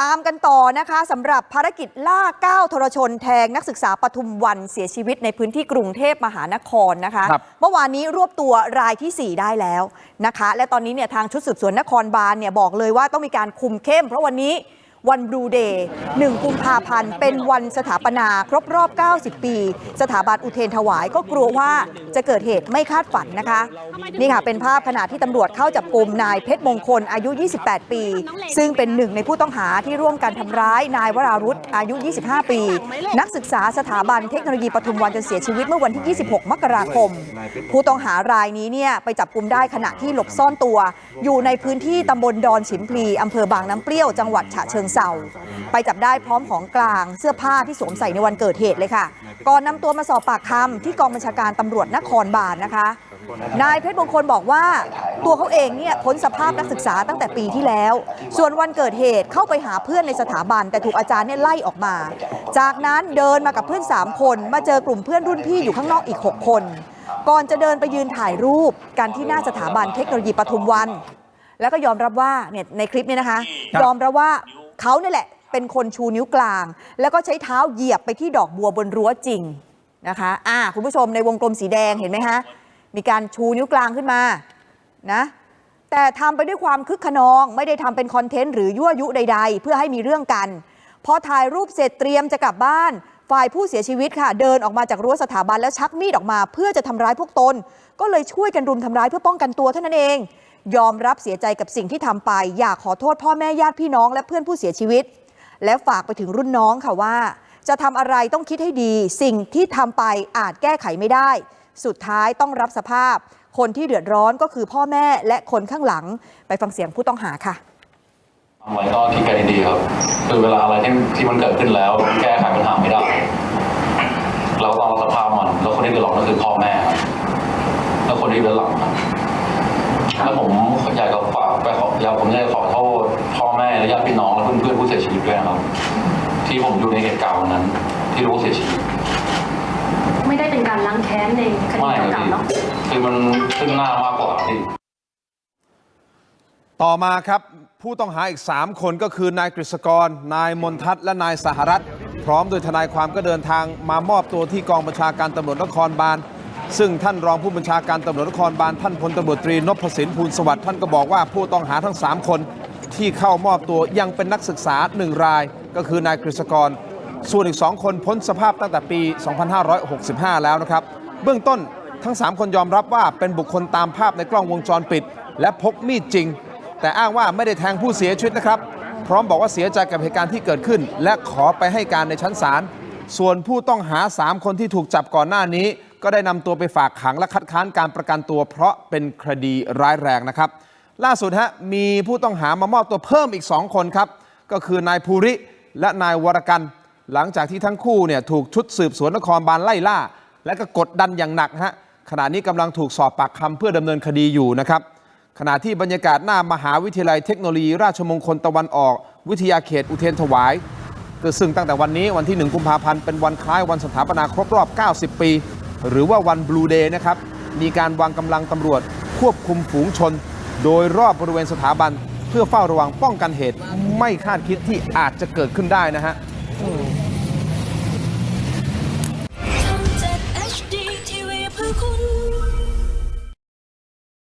ตามกันต่อนะคะสำหรับภารกิจล่าก้าวทรชนแทงนักศึกษาปทุมวันเสียชีวิตในพื้นที่กรุงเทพมหานครนะคะ ครับเมื่อวานนี้รวบตัวรายทีสี่ 4 ได้แล้วนะคะ และตอนนี้เนี่ยทางชุดสืบสวนนครบาลเนี่ยบอกเลยว่าต้องมีการคุมเข้ม เพราะวันนี้ วันบลูเดย์ 1 กุมภาพันธ์ เป็นวันสถาปนาครบรอบ 90 ปี สถาบันอุเทรนถวายก็กลัวว่าจะเกิดเหตุไม่คาดฝันนะคะ นี่ค่ะ เป็นภาพขณะที่ตำรวจเข้าจับกลุ่มนายเพชรมงคลอายุ 28 ปี ซึ่งเป็นหนึ่งในผู้ต้องหาที่ร่วมกันทำร้ายนายวรารุธอายุ 25 ปี นักศึกษาสถาบันเทคโนโลยีปทุมวันจนเสียชีวิตเมื่อวันที่ 26 มกราคม ผู้ต้องหารายนี้เนี่ยไปจับกลุ่มได้ขณะที่หลบซ่อนตัว อยู่ในพื้นที่ตำบลดอนฉิมพลีอำเภอบางน้ำเปรี้ยวจังหวัดฉะเชิงเซาไปจับได้พร้อมของกลางเสื้อผ้าที่สวมใส่ในวันเกิดเหตุเลยค่ะ ก่อนนำตัวมาสอบปากคำที่กองบัญชาการตำรวจนครบาลนะคะ นายเพชรมงคลบอกว่าตัวเขาเองเนี่ยพ้นสภาพนักศึกษาตั้งแต่ปีที่แล้ว ส่วนวันเกิดเหตุเข้าไปหาเพื่อนในสถาบัน แต่ถูกอาจารย์เนี่ยไล่ออกมา จากนั้นเดินมากับเพื่อน 3 คน มาเจอกลุ่มเพื่อนรุ่นพี่อยู่ข้างนอกอีก 6 คน ก่อนจะเดินไปยืนถ่ายรูปกันที่หน้าสถาบันเทคโนโลยีปทุมวัน แล้วก็ยอมรับว่าเนี่ยในคลิปนี้นะคะครับยอมรับว่า เขาเนี่ยแหละเป็นคนชูนิ้วกลาง แล้วก็ใช้เท้าเหยียบไปที่ดอกบัวบนรั้วจริงนะคะอ่าคุณผู้ชมในวงกลมสีแดงเห็นไหมคะมีการชูนิ้วกลางขึ้นมานะแต่ทำไปด้วยความคึกขนอง ไม่ได้ทำเป็นคอนเทนต์หรือยั่วยุใด ๆ เพื่อให้มีเรื่องกัน พอถ่ายรูปเสร็จเตรียมจะกลับบ้านฝ่ายผู้เสียชีวิตค่ะ เดินออกมาจากรั้วสถาบันแล้วชักมีดออกมา เพื่อจะทำร้ายพวกตน ก็เลยช่วยกันรุมทำร้ายเพื่อป้องกันตัวเท่านั้นเอง ยอมรับเสียใจกับสิ่งที่ทำไป อยากขอโทษพ่อแม่ญาติพี่น้องและเพื่อนผู้เสียชีวิต และฝากไปถึงรุ่นน้องค่ะว่า จะทำอะไรต้องคิดให้ดี สิ่งที่ทำไปอาจแก้ไขไม่ได้ สุดท้ายต้องรับสภาพ คนที่เดือดร้อนก็คือพ่อแม่และคนข้างหลังไปฟังเสียงผู้ต้องหาค่ะทำอะไว้ก็คิดกันดีๆครับ คือเวลาอะไรที่ที่มันเกิดขึ้นแล้ว แก้ไขปัญหาไม่ได้ เราต้องรับสภาพมันแล้วคนที่เดือดร้อนก็คือพ่อแม่ แล้วคนที่เดือดร้อนครับ แล้วผมอยากจะฝากไปขออยากผมอยากจะขอโทษพ่อแม่และญาติพี่น้องและเพื่อนๆผู้เสียชีวิตด้วยนะครับ ที่ผมอยู่ในเหตุการณ์วันนั้น ที่รู้ว่าเสียชีวิตไม่ได้เป็นการล้างแค้นในคดีไม่ครับเก่าๆเนาะพี่คือมันขึ้นหน้ามากกว่าที่ต่อมาครับผู้ต้องหาอีก 3 คนก็คือนายกฤษกร นายมนทัศน์และนายสหรัฐ พร้อมโดยทนายความก็เดินทางมามอบตัวที่กองบัญชาการตำรวจนครบาล ซึ่งท่านรองผู้บัญชาการตำรวจนครบาลท่านพลตำรวจตรีนพสินภูลสวัสดิ์ท่านก็บอกว่าผู้ต้องหาทั้ง 3 คนที่เข้ามอบตัวยังเป็นนักศึกษา 1 ราย ก็คือนายกฤษกร ส่วนอีก 2 คนพ้นสภาพตั้งแต่ปี 2565 แล้วนะครับ เบื้องต้นทั้ง 3 คนยอมรับว่าเป็นบุคคลตามภาพในกล้องวงจรปิด และพกมีดจริง แต่อ้างว่าไม่ได้แทงผู้เสียชีวิตนะครับ พร้อมบอกว่าเสียใจกับเหตุการณ์ที่เกิดขึ้น และขอไปให้การในชั้นศาลส่วนผู้ต้องหา 3 คนที่ถูกจับก่อนหน้านี้ ก็ได้นำตัวไปฝากขังและคัดค้านการประกันตัว เพราะเป็นคดีร้ายแรงนะครับ ล่าสุดฮะมีผู้ต้องหามามอบตัวเพิ่มอีก 2 คนครับ ก็คือนายภูริและนายวรกันหลังจากที่ทั้งคู่เนี่ยถูกชุดสืบสวนนครบาลไล่ล่า และก็กดดันอย่างหนักฮะขณะนี้กำลังถูกสอบปากคำเพื่อดำเนินคดีอยู่นะครับขณะที่บรรยากาศหน้ามหาวิทยาลัยเทคโนโลยี ราชมงคลตะวันออก วิทยาเขตอุเทนถวายก็ซึ่งตั้งแต่วันนี้วันที่ 1 กุมภาพันธ์เป็นวันคล้ายวันสถาปนาครบรอบ 90 ปี หรือว่าวันบลูเดย์นะครับ มีการวางกำลังตำรวจควบคุมฝูงชน โดยรอบบริเวณสถาบัน เพื่อเฝ้าระวังป้องกันเหตุไม่คาดคิดที่อาจจะเกิดขึ้นได้นะฮะ